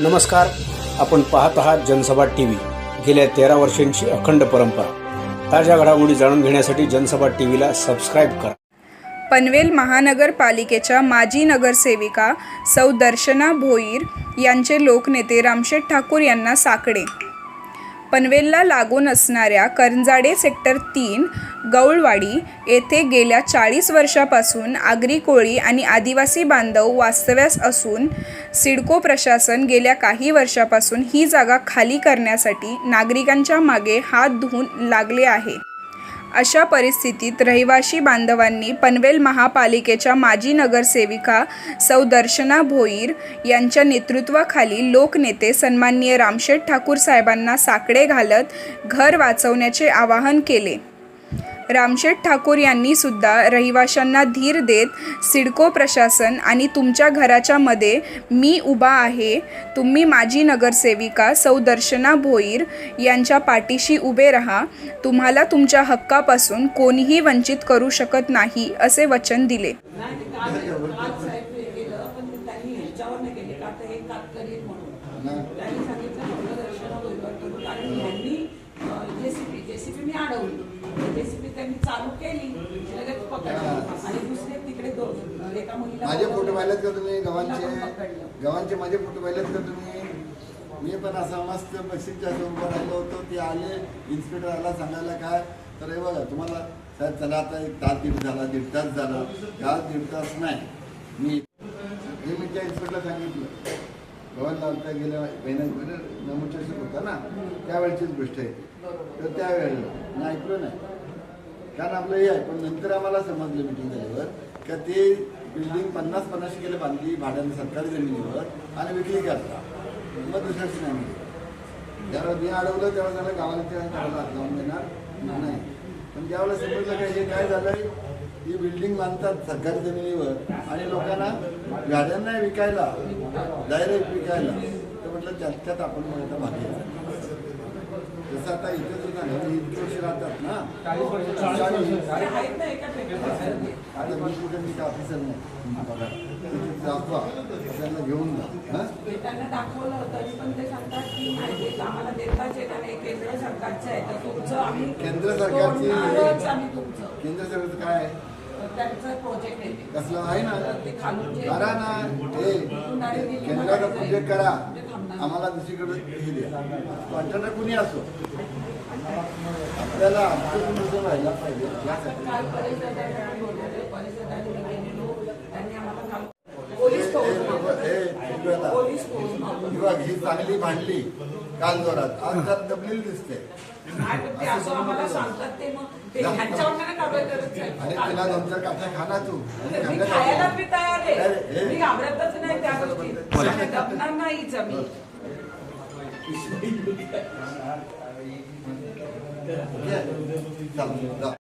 नमस्कार. आपण पाहत आहात जनसभा टी व्ही गेल्या तेरा वर्षांची अखंड परंपरा. ताज्या घडामोडी जाणून घेण्यासाठी जनसभा टी व्हीला सबस्क्राईब करा. पनवेल महानगरपालिकेच्या माजी नगरसेविका सौ दर्शना भोईर यांचे लोकनेते रामशेठ ठाकूर यांना साकडे. पनवेलला लागून असणाऱ्या करंजाडे सेक्टर तीन गौळवाडी येथे गेल्या चाळीस वर्षापासून आगरी कोळी आणि आदिवासी बांधव वास्तव्यास असून सिडको प्रशासन गेल्या काही वर्षापासून ही जागा खाली करण्यासाठी नागरिकांच्या मागे हात धुवून लागले आहे. अशा परिस्थितीत रहिवाशी बांधवांनी पनवेल महापालिकेच्या माजी नगरसेविका सौ दर्शना भोईर यांच्या नेतृत्वाखाली लोकनेते सन्माननीय रामशेठ ठाकूर साहेबांना साकडे घालत घर वाचवण्याचे आवाहन केले. रामशेठ ठाकूर यांनी सुद्धा रहिवाशांना धीर देत सिडको प्रशासन आणि तुमच्या घराच्या मध्ये मी उभा आहे. तुम्ही माजी नगरसेविका सौ दर्शना भोईर यांच्या पाठीशी उभे राहा. तुम्हाला तुमच्या हक्कापासून कोणीही वंचित करू शकत नाही असे वचन दिले नाही ते काल काल साहेब हे केलं पण त्यांनी ह्याच्यावर नाही केले का तर हे तात्कालिक म्हणून त्यांनी सांगितलं आपलं दर्शन वैभव करू कारण यांनी जेसीपी जेसीपी मी अडवली जेसीपी त्यांनी चालू केली लगेच पकडलं आणि दुसरे तिकडे दोन एका मुलीला माझे फोटो. पाहिलेत का तुम्ही? गव्हांचे. गव्हांचे माझे फोटो पाहिलेत का तुम्ही? मी पण असा मस्त बशीच्या उभं राहिलो होतो. ते आले इन्स्पेक्टर आला सांगायला काय? तर हे बघा तुम्हाला साहेब चला आता एक तास दीड झाला दीड तास झाला. तास दीड तास नाही? मी हे मी त्या इन्स्पेक्टरला सांगितलं. गव्हाण लावता गेल्या महिन्यात नमुच्या होता ना? त्यावेळचीच गोष्ट आहे तर त्यावेळेला मी ऐकलं नाही. कारण आपलं हे आहे पण नंतर आम्हाला समजलं मिटिंग झाल्यावर. का ते बिल्डिंग पन्नास पन्नास केलं बांधली भाड्याने सरकारी जमिनीवर आणि विकली करतात मग दुसऱ्याची नाही मिळत. ज्यावेळेला मी अडवलं त्यावेळेस त्याला गावाला त्या गावाला हात लावून देणार. नाही पण ज्यावेळेला समजलं का हे काय झालंय ही बिल्डिंग बांधतात सरकारी जमिनीवर आणि लोकांना गाड्यांना विकायला डायरेक्ट विकायला. तर म्हटलं त्यात त्यात आपण मला भाग घ्यायचा जसं आता इथे सुद्धा ना, मी इतके वर्ष राहतात ना. आता मी कुठे मी काय ऑफिसर नाही. बघा तिथे दाखवा. त्यांना घेऊन जा. हं? ते त्यांना दाखवलं तरी पण ते सांगतात की नाही आम्हाला देताच येत केंद्र सरकारचं आहे तर तुमचं आम्ही केंद्र सरकारची- केंद्र सरकारचं काय आहे? त्यांचं प्रोजेक्ट आहे ते. कसलं आहे ना? करा ना. हे केंद्राचा प्रोजेक्ट करा. आम्हाला दुसरीकडे हे द्या कॉन्ट्रॅक्टर कुणी असो आपल्याला आमचं कुणी व्हायला पाहिजे यासाठी हे- हे. हे. ही ही चांगली भांडली काल जोरात आज जरा दबलेली दिसते. ते असं आम्हाला सांगतात ते मग. ते ह्यांच्यावर नाही कारवाई करत साहेब. आणि तिला चार काठ्या खाना तू. आणि मी खाल्ल्या खायला. मी तयार आहे. मी घाबरतच नाही त्या गोष्टीत आणि दबणार नाहीच आम्ही जा.